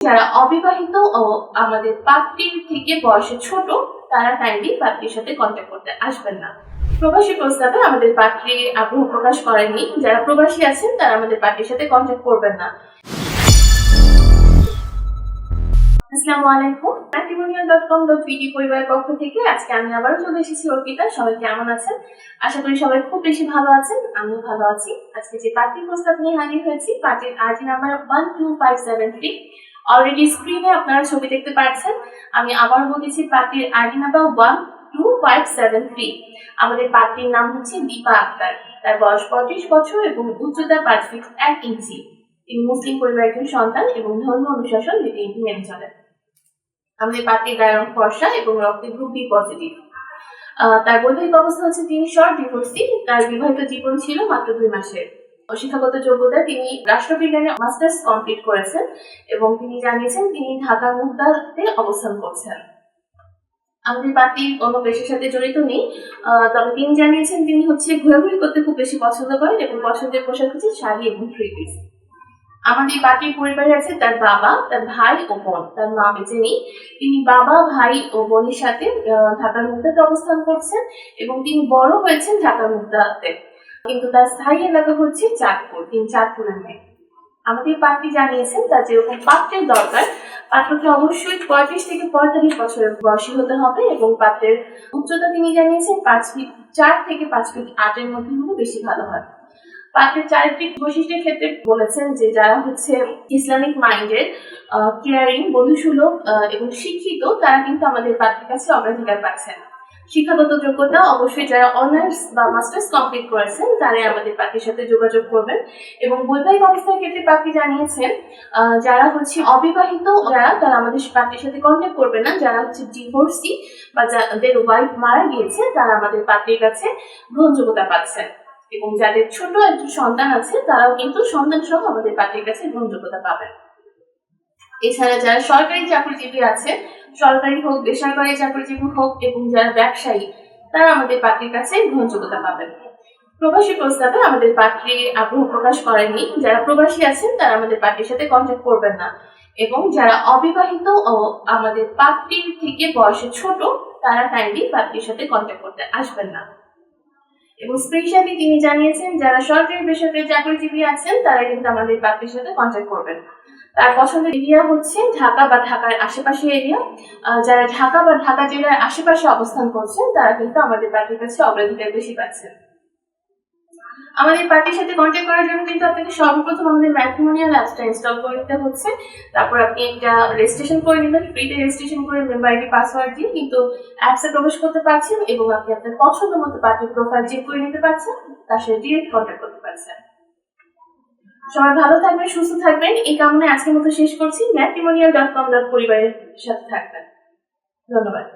যারা অবিবাহিত ও আমাদের পাত্রীর থেকে বয়সে ছোট, তারা কাইন্ডলি পাত্রীর সাথে কন্ট্যাক্ট করতে আসবেন না। প্রবাসী প্রস্তাবে আমাদের পাত্রী আগ্রহ প্রকাশ করেননি। যারা প্রবাসী আছেন, তারা আমাদের পাত্রীর সাথে কন্ট্যাক্ট করবেন না। আসসালামু আলাইকুম। Matrimonial dot com dot BD পরিবারের পক্ষ থেকে আজকে আমি আবারও চলে এসেছি অর্পিতা। সবাই কেমন আছেন? আশা করি সবাই খুব বেশি ভালো আছেন, আমিও ভালো আছি। আজকে যে পার্টির প্রস্তাব নিয়ে হাজির হয়েছি, পার্টির ID number one two five seven three already স্ক্রিনে আপনারা ছবি দেখতে পাচ্ছেন। আমি আবার বলেছি, পার্টির ID number one two five seven three আমাদের পার্টির নাম হচ্ছে দীপা আক্তার। তার বয়স পঁয়ত্রিশ বছর এবং উচ্চতা পাঁচ ফিট এক ইঞ্চি তিনি মুসলিম পরিবারের একজন সন্তান এবং ধর্ম অনুশাসন রীতিনীতি মেনে চলেন। আমাদের পার্টির গায়ের রং ফর্সা এবং রক্তের গ্রুপ বি পজিটিভ তার বৈবাহিক অবস্থা হচ্ছে তিনি শর্ট ডিভোর্সি তার বিবাহিত জীবন ছিল মাত্র দুই মাসের। শিক্ষাগত যোগ্যতায় তিনি রাষ্ট্রবিজ্ঞানে মাস্টার্স কমপ্লিট করেছেন এবং তিনি জানিয়েছেন তিনি ঢাকার মুগদাতে অবস্থান করছেন। আমাদের পার্টি কোনো পেশার সাথে জড়িত নেই। তবে তিনি জানিয়েছেন তিনি হচ্ছে ঘোরাঘুরি করতে খুব বেশি পছন্দ করেন এবং পছন্দের পোশাক হচ্ছে শাড়ি এবং থ্রি পিস। আমাদের পার্টির পরিবারে আছে, তার বাবা, তার ভাই ও বোন, তার মা বেঁচে নেই। তিনি বাবা, ভাই ও বোনের সাথে ঢাকার মুগদাতে অবস্থান করছেন এবং তিনি বড় হয়েছেন ঢাকার মুগদাতে কিন্তু তার স্থায়ী এলাকা হচ্ছে চাঁদপুর, তিনি চাঁদপুরের মেয়ে। আমাদের পার্টি জানিয়েছেন, তার যেরকম পাত্রের দরকার, পাত্রকে অবশ্যই পঁয়ত্রিশ থেকে পঁয়তাল্লিশ বছরের বয়সী হতে হবে এবং পাত্রের উচ্চতা তিনি জানিয়েছেন, পাঁচ ফিট চার থেকে পাঁচ ফিট আটের মধ্যে হলে বেশি ভালো হয়। পাত্রের চারিত্রিক বৈশিষ্ট্যের ক্ষেত্রে বলেছেন যে যারা হচ্ছে ইসলামিক মাইন্ডের কেয়ারিং বন্ধুসুলভ এবং শিক্ষিত, তারা কিন্তু আমাদের পাত্রের কাছে অগ্রাধিকার পাচ্ছেন। শিক্ষাগত যোগ্যতা অবশ্যই যারা অনার্স বা মাস্টার্স কমপ্লিট করেছেন, তারাই আমাদের পার্টির সাথে যোগাযোগ করবেন। এবং বৈবাহিক অবস্থার ক্ষেত্রে পাখি জানিয়েছেন যারা হচ্ছে অবিবাহিত, যারা, তারা আমাদের পার্টির সাথে কন্ট্যাক্ট করবে না। যারা হচ্ছে ডিভোর্সি বা যাদের ওয়াইফ মারা গিয়েছে, তারা আমাদের পার্টির কাছে গ্রহণযোগ্যতা পাচ্ছেন। এবং যাদের ছোট একজন সন্তান আছে, তারাও কিন্তু সন্তান সহ আমাদের পার্টির কাছে গ্রহণযোগ্যতা পাবেন এছাড়া যারা সরকারি চাকরিজীবী আছে, সরকারি হোক, বেসরকারি চাকরিজীবী হোক এবং যারা ব্যবসায়ী, তারা আমাদের পার্টির কাছে গ্রহণযোগ্যতা পাবেন প্রবাসী প্রস্তাবে আমাদের পাত্রী আগ্রহ প্রকাশ করেননি যারা প্রবাসী আছেন, তারা আমাদের পার্টির সাথে কন্ট্যাক্ট করবেন না। এবং যারা অবিবাহিত ও আমাদের পাত্রীর থেকে বয়সে ছোট, তারা কাইন্ডলি পাত্রীর সাথে কন্ট্যাক্ট করতে আসবেন না। এবং স্পেশালি তিনি জানিয়েছেন, যারা সরকারি বেসরকারি চাকরিজীবী আছেন, তারা কিন্তু আমাদের পার্টির সাথে কন্ট্যাক্ট করবেন। তার পছন্দের এরিয়া হচ্ছে ঢাকা বা ঢাকার আশেপাশে এরিয়া যারা ঢাকা বা ঢাকা জেলার আশেপাশে অবস্থান করছেন, তারা কিন্তু আমাদের পার্টির কাছে অগ্রাধিকার বেশি পাচ্ছেন। আমাদের পার্টির সাথে কন্ট্যাক্ট করার জন্য কিন্তু আপনাকে সর্বপ্রথম আমাদের ম্যাট্রিমোনিয়াল অ্যাপসটা ইনস্টল করে নিতে হচ্ছে। তারপর আপনি একটা রেজিস্ট্রেশন করে নেবেন ফ্রিতে রেজিস্ট্রেশন করে মেম্বার আইডি পাসওয়ার্ড দিয়ে, কিন্তু অ্যাপসে প্রবেশ করতে পারছেন এবং আপনি আপনার পছন্দ মতো পার্টির প্রোফাইল চেক করে নিতে পারছেন, তার সাথে ডিরেক্ট কন্ট্যাক্ট করতে পারছেন। সবাই ভালো থাকবেন, সুস্থ থাকবেন। এই কামনায় আজকের মতো শেষ করছি। ম্যাট্রিমোনিয়াল ডট কম ডট পরিবারের সাথে থাকবেন। ধন্যবাদ।